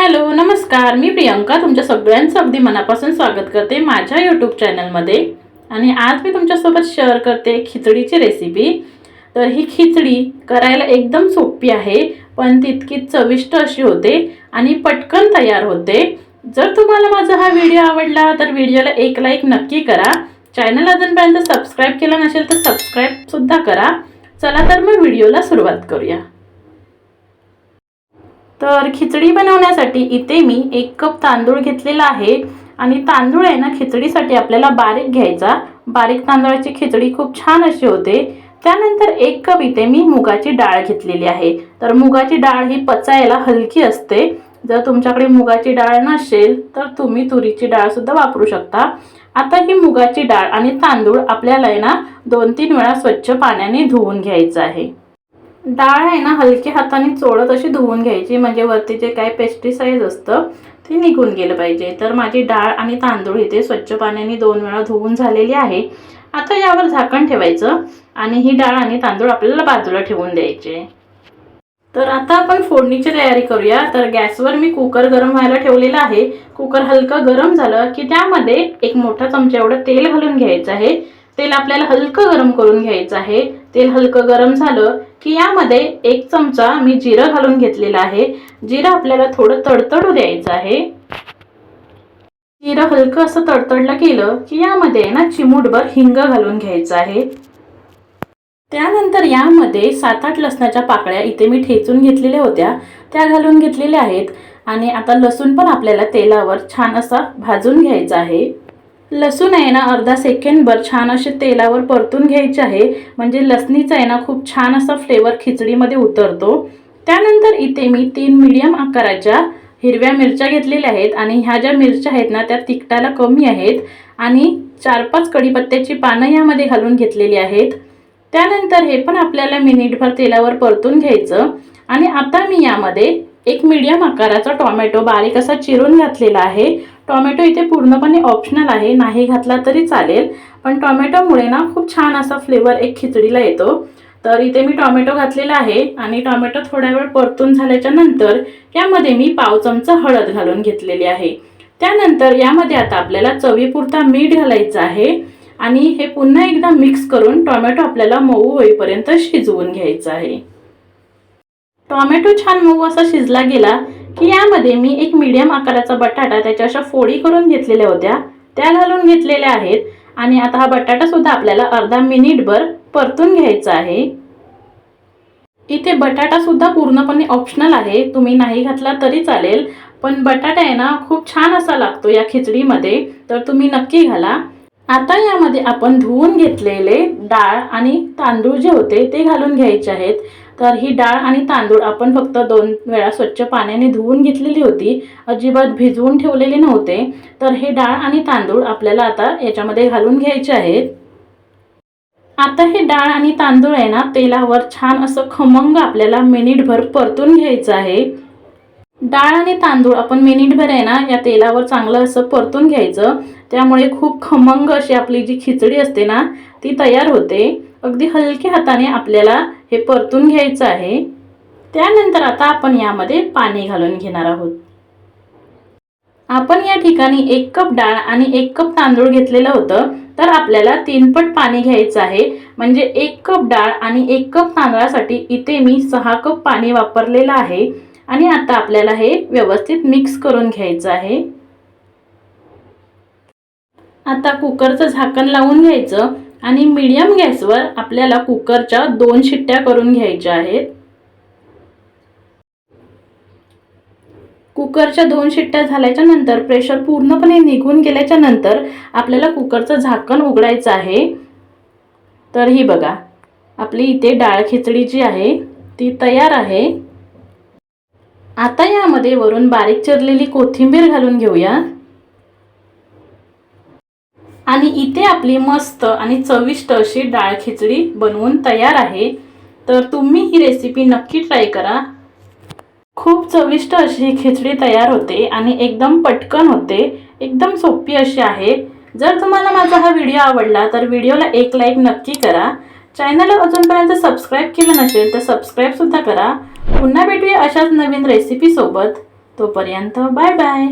Hello नमस्कार. मी प्रियंका तुमच्या सगळ्यांचं अगदी मनापासून स्वागत करते माझ्या यूट्यूब चॅनलमध्ये आणि आज मी तुमच्यासोबत शेअर करते खिचडीची रेसिपी तर ही खिचडी करायला एकदम सोपी आहे पण तितकीच चविष्ट अशी होते आणि पटकन तयार होते. जर तुम्हाला माझा हा व्हिडिओ आवडला तर व्हिडिओला एक लाईक नक्की करा. चॅनल अजूनपर्यंत सबस्क्राईब केला नसेल तर सबस्क्राईबसुद्धा करा. चला तर मग व्हिडिओला सुरुवात करूया. तर खिचडी बनवण्यासाठी इथे मी एक कप तांदूळ घेतलेला आहे. आणि तांदूळ आहे ना खिचडीसाठी आपल्याला बारीक घ्यायचा. बारीक तांदळाची खिचडी खूप छान अशी होते. त्यानंतर एक कप इथे मी मुगाची डाळ घेतलेली आहे. तर मुगाची डाळ ही पचायला हलकी असते. जर तुमच्याकडे मुगाची डाळ नसेल तर तुम्ही तुरीची डाळसुद्धा वापरू शकता. आता ही मुगाची डाळ आणि तांदूळ आपल्याला आहे ना दोन तीन वेळा स्वच्छ पाण्याने धुवून घ्यायचं आहे. डाळ आहे ना हलक्या हाताने चोळत अशी धुवून घ्यायची. म्हणजे वरती जे काय पेस्टिसाईड असतं ते निघून गेलं पाहिजे. तर माझी डाळ आणि तांदूळ इथे स्वच्छ पाण्याने दोन वेळा धुवून झालेली आहे. आता यावर झाकण ठेवायचं आणि ही डाळ आणि तांदूळ आपल्याला बाजूला ठेवून द्यायचे. तर आता आपण फोडणीची तयारी करूया. तर गॅसवर मी कुकर गरम व्हायला ठेवलेला आहे. कुकर हलकं गरम झालं की त्यामध्ये एक मोठा चमचा एवढं तेल घालून घ्यायचं आहे. तेल आपल्याला हलकं गरम करून घ्यायचं आहे. तेल हलकं गरम झालं की यामध्ये एक चमचा मी जिरं घालून घेतलेलं आहे. जिरं आपल्याला थोडं तडतडू द्यायचं आहे. जिरं हलकं असं तडतडलं केलं की यामध्ये ना चिमूटभर हिंग घालून घ्यायचं आहे. त्यानंतर यामध्ये सात आठ लसणाच्या पाकळ्या इथे मी ठेचून घेतलेल्या होत्या. त्या घालून घेतलेल्या आहेत. आणि आता लसूण पण आपल्याला तेलावर छान असा भाजून घ्यायचा आहे. लसूण आहे ना अर्धा सेकंडभर छान असे तेलावर परतून घ्यायचे आहे. म्हणजे लसणीचा आहे ना खूप छान असा फ्लेवर खिचडीमध्ये उतरतो. त्यानंतर इथे मी तीन मीडियम आकाराच्या हिरव्या मिरच्या घेतलेल्या आहेत आणि ह्या ज्या मिरच्या आहेत ना त्या तिखटाला कमी आहेत. आणि चार पाच कढीपत्त्याची पानं यामध्ये घालून घेतलेली आहेत. त्यानंतर हे पण आपल्याला मिनिटभर तेलावर परतून घ्यायचं. आणि आता मी यामध्ये एक मीडियम आकाराचा टॉमॅटो बारीक असा चिरून घातलेला आहे. टॉमॅटो इथे पूर्णपणे ऑप्शनल आहे. नाही घातला तरी चालेल. पण टॉमॅटोमुळे ना खूप छान असा फ्लेवर एक खिचडीला येतो. तर इथे मी टॉमॅटो घातलेला आहे आणि टॉमॅटो थोड्या वेळ परतून झाल्याच्यानंतर यामध्ये मी पाव चमचा हळद घालून घेतलेली आहे. त्यानंतर यामध्ये आता आपल्याला चवीपुरता मीठ घालायचं आहे आणि हे पुन्हा एकदा मिक्स करून टॉमॅटो आपल्याला मऊ होईपर्यंत शिजवून घ्यायचं आहे. टॉमॅटो छान मऊ असा शिजला गेला की यामध्ये मी एक मीडियम आकाराचा बटाटा त्याच्या अशा फोडी करून घेतलेल्या होत्या. त्या घालून घेतलेल्या आहेत. आणि आता हा बटाटा सुद्धा आपल्याला अर्धा मिनिटभर परतून घ्यायचा आहे. इथे बटाटा सुद्धा पूर्णपणे ऑप्शनल आहे. तुम्ही नाही घातला तरी चालेल. पण बटाटा आहे ना खूप छान असा लागतो या खिचडीमध्ये. तर तुम्ही नक्की घाला. आता यामध्ये आपण धुवून घेतलेले डाळ आणि तांदूळ जे होते ते घालून घ्यायचे आहेत. तर ही डाळ आणि तांदूळ आपण फक्त दोन वेळा स्वच्छ पाण्याने धुवून घेतलेली होती. अजिबात भिजवून ठेवलेले नव्हते. तर हे डाळ आणि तांदूळ आपल्याला आता याच्यामध्ये घालून घ्यायचे आहेत. आता हे डाळ आणि तांदूळ आहे ना तेलावर छान असं खमंग आपल्याला मिनिटभर परतून घ्यायचं आहे. डाळ आणि तांदूळ आपण मिनिटभर आहे ना या तेलावर चांगलं असं परतून घ्यायचं. त्यामुळे खूप खमंग अशी आपली जी खिचडी असते ना ती तयार होते. अगदी हलक्या हाताने आपल्याला हे परतून घ्यायचं आहे. त्यानंतर आता आपण यामध्ये पाणी घालून घेणार आहोत. आपण या ठिकाणी एक कप डाळ आणि एक कप तांदूळ घेतलेलं होतं तर आपल्याला तीन पट पाणी घ्यायचं आहे. म्हणजे एक कप डाळ आणि एक कप तांदळासाठी इथे मी सहा कप पाणी वापरलेलं आहे. आणि आता आपल्याला हे व्यवस्थित मिक्स करून घ्यायचं आहे. आता कुकरचं झाकण लावून घ्यायचं आणि मीडियम गॅसवर आपल्याला कुकरच्या दोन शिट्ट्या करून घ्यायच्या आहेत. कुकरच्या दोन शिट्ट्या झाल्याच्यानंतर प्रेशर पूर्णपणे निघून गेल्याच्यानंतर आपल्याला कुकरचं झाकण उघडायचं आहे. तर ही बघा आपली इथे डाळ खिचडी जी आहे ती तयार आहे. आता यामध्ये वरून बारीक चिरलेली कोथिंबीर घालून घेऊया. आणि इथे आपली मस्त आणि चविष्ट अशी डाळ खिचडी बनवून तयार आहे. तर तुम्ही ही रेसिपी नक्की ट्राय करा. खूप चविष्ट अशी ही खिचडी तयार होते आणि एकदम पटकन होते. एकदम सोपी अशी आहे. जर तुम्हाला माझा हा व्हिडिओ आवडला तर व्हिडिओला एक लाईक नक्की करा. चॅनलला अजूनपर्यंत सबस्क्राईब केलं नसेल तर सबस्क्राईबसुद्धा करा. पुन्हा भेटूया अशाच नवीन रेसिपीसोबत तोपर्यंत बाय बाय